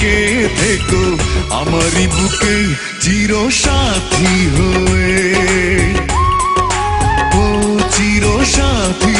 থেকে থেকো আমারই বুকে চির সাথী হয়ে। ও চির সাথী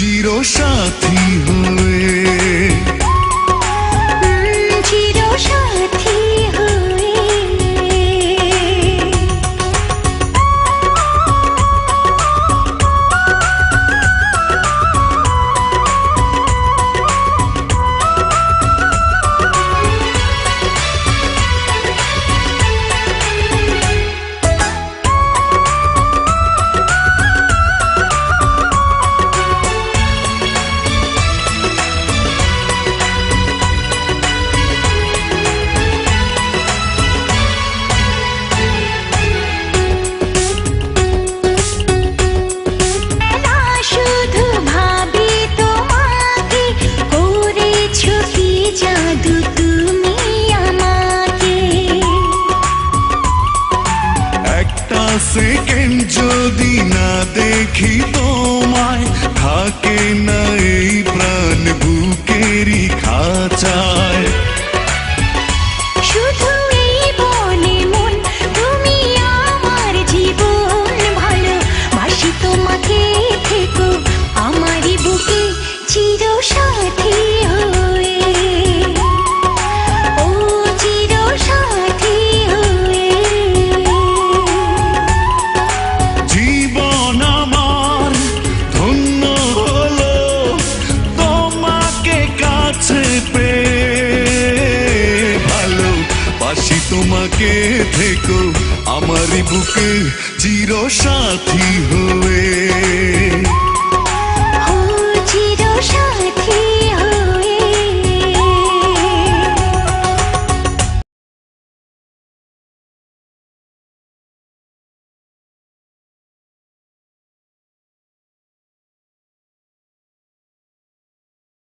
চির সাথী হয়ে। সেকেন্ড যদি না দেখি তোমায় থাকে না থেকো আমারই বুকে চির সাথী হয়ে।